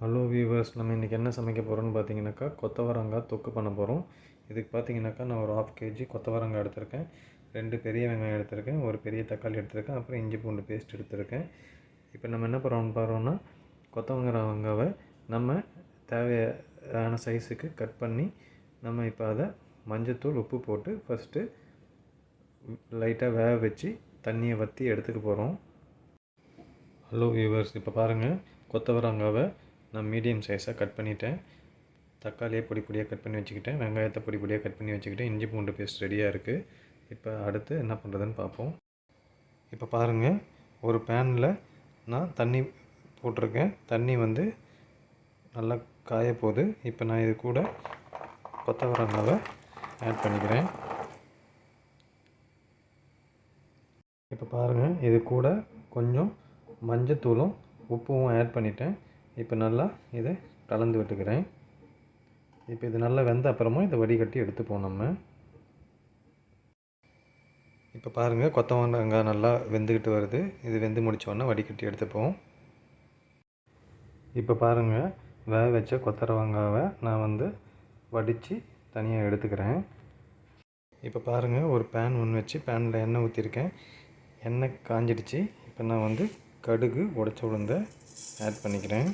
Hello viewers நம்ம இன்றைக்கி என்ன சமைக்க போகிறோம்னு பார்த்தீங்கன்னாக்கா கொத்தவரங்காய் தொக்கு பண்ண போகிறோம் இதுக்கு பார்த்தீங்கன்னாக்கா நான் ஒரு ஆஃப் கேஜி கொத்தவரங்காய் எடுத்திருக்கேன். ரெண்டு பெரிய வெங்காயம் எடுத்திருக்கேன். ஒரு பெரிய தக்காளி எடுத்திருக்கேன். அப்புறம் இஞ்சி பூண்டு பேஸ்ட் எடுத்திருக்கேன். இப்போ நம்ம என்ன பண்ணுறோம்னு பாருன்னா கொத்தவரங்காய் வெங்காவை நம்ம தேவையான சைஸுக்கு கட் பண்ணி நம்ம இப்போ அதை மஞ்சத்தூள் உப்பு போட்டு ஃபஸ்ட்டு லைட்டாக வேக வச்சு தண்ணியை வற்றி எடுத்துக்க போகிறோம் ஹலோ வியூவர்ஸ் இப்போ பாருங்கள் கொத்தவரங்காவை நான் மீடியம் சைஸாக கட் பண்ணிட்டேன். தக்காளியை பொடி பொடியாக கட் பண்ணி வச்சுக்கிட்டேன். வெங்காயத்தை பொடி பொடியாக கட் பண்ணி வச்சுக்கிட்டேன். இஞ்சி பூண்டு பேஸ்ட் ரெடியாக இருக்குது இப்போ அடுத்து என்ன பண்ணுறதுன்னு பார்ப்போம். இப்போ பாருங்கள் ஒரு பேனில் நான் தண்ணி போட்டிருக்கேன். தண்ணி வந்து நல்லா காய போகுது இப்போ நான் இது கூட கொத்தவரங்களை ஆட் பண்ணிக்கிறேன். இப்போ பாருங்கள் இது கூட கொஞ்சம் மஞ்சத்தூளும் உப்பும் ஆட் பண்ணிட்டேன். இப்போ நல்லா இதை கலந்து விட்டுக்கிறேன். இப்போ இது நல்லா வெந்த அப்புறமா இதை வடிகட்டி எடுத்துப்போம் நம்ம. இப்போ பாருங்கள் கொத்தவரங்காய் நல்லா வெந்துக்கிட்டு வருது. இது வெந்து முடித்தோடனே வடிகட்டி எடுத்துப்போம் இப்போ பாருங்கள் வேக வச்ச கொத்தரவங்காவை நான் வந்து வடித்து தனியாக எடுத்துக்கிறேன். இப்போ பாருங்கள் ஒரு பேன் ஒன்று வச்சு பேனில் எண்ணெய் ஊற்றிருக்கேன் எண்ணெய் காஞ்சிடுச்சு. இப்போ நான் வந்து கடுகு உடச்ச உளுந்த ஆட் பண்ணிக்கிறேன்.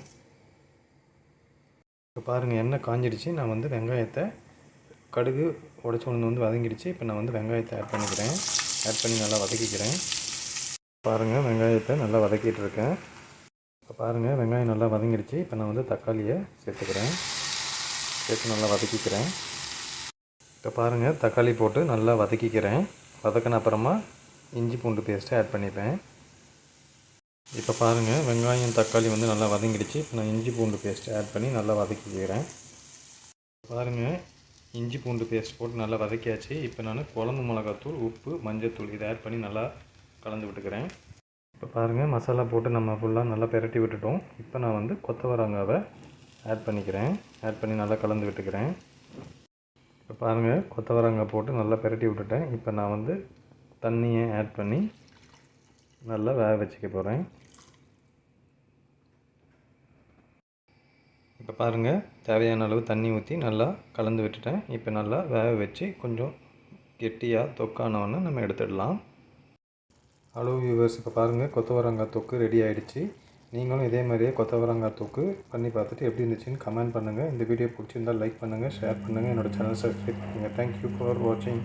இப்போ பாருங்கள் எண்ணெய் காஞ்சிடுச்சு. நான் வந்து வெங்காயத்தை கடுகு உடச்ச உளுந்து வந்து வதங்கிடுச்சு. இப்போ நான் வந்து வெங்காயத்தை ஆட் பண்ணிக்கிறேன். ஆட் பண்ணி நல்லா வதக்கிக்கிறேன். பாருங்கள் வெங்காயத்தை நல்லா வதக்கிட்டு இருக்கேன். இப்போ பாருங்கள் வெங்காயம் நல்லா வதங்கிடுச்சு. இப்போ நான் வந்து தக்காளியை சேர்த்துக்கிறேன். சேர்த்து நல்லா வதக்கிக்கிறேன். இப்போ பாருங்கள் தக்காளி போட்டு நல்லா வதக்கிக்கிறேன். வதக்கின அப்புறமா இஞ்சி பூண்டு பேஸ்ட்டை ஆட் பண்ணிப்பேன். இப்போ பாருங்கள் வெங்காயம் தக்காளி வந்து நல்லா வதங்கிடுச்சு. இப்போ நான் இஞ்சி பூண்டு பேஸ்ட் ஆட் பண்ணி நல்லா வதக்கிக்கிறேன். பாருங்கள் இஞ்சி பூண்டு பேஸ்ட் போட்டு நல்லா வதக்கியாச்சு. இப்போ நான் குழம்பு மிளகாத்தூள் உப்பு மஞ்சத்தூள் இதை ஆட் பண்ணி நல்லா கலந்து விட்டுக்கிறேன். இப்போ பாருங்கள் மசாலா போட்டு நம்ம ஃபுல்லாக நல்லா பெரட்டி விட்டுட்டோம். இப்போ நான் வந்து கொத்தவரங்காவை ஆட் பண்ணிக்கிறேன். ஆட் பண்ணி நல்லா கலந்து விட்டுக்கிறேன். இப்போ பாருங்கள் கொத்தவரங்காய் போட்டு நல்லா பெரட்டி விட்டுட்டேன். இப்போ நான் வந்து தண்ணியை ஆட் பண்ணி நல்லா வேக வச்சுக்க போகிறேன் இப்போ பாருங்கள் தேவையான அளவு தண்ணி ஊற்றி நல்லா கலந்து விட்டுட்டேன். இப்போ நல்லா வேக வச்சு கொஞ்சம் கெட்டியாக தொக்கானவொன்னே நம்ம எடுத்துடலாம். அளவு வியூவர்ஸ் இப்போ பாருங்கள் கொத்தவரங்காய் தொக்கு ரெடி ஆகிடுச்சு நீங்களும் இதே மாதிரியே கொத்தவரங்காய் தொக்கு பண்ணி பார்த்துட்டு எப்படி இருந்துச்சுன்னு கமெண்ட் பண்ணுங்கள் இந்த வீடியோ பிடிச்சிருந்தால் லைக் பண்ணுங்கள் ஷேர் பண்ணுங்கள் என்னோடய சேனல் சப்ஸ்கிரைப் பண்ணுங்கள் தேங்க்யூ ஃபார் வாட்சிங்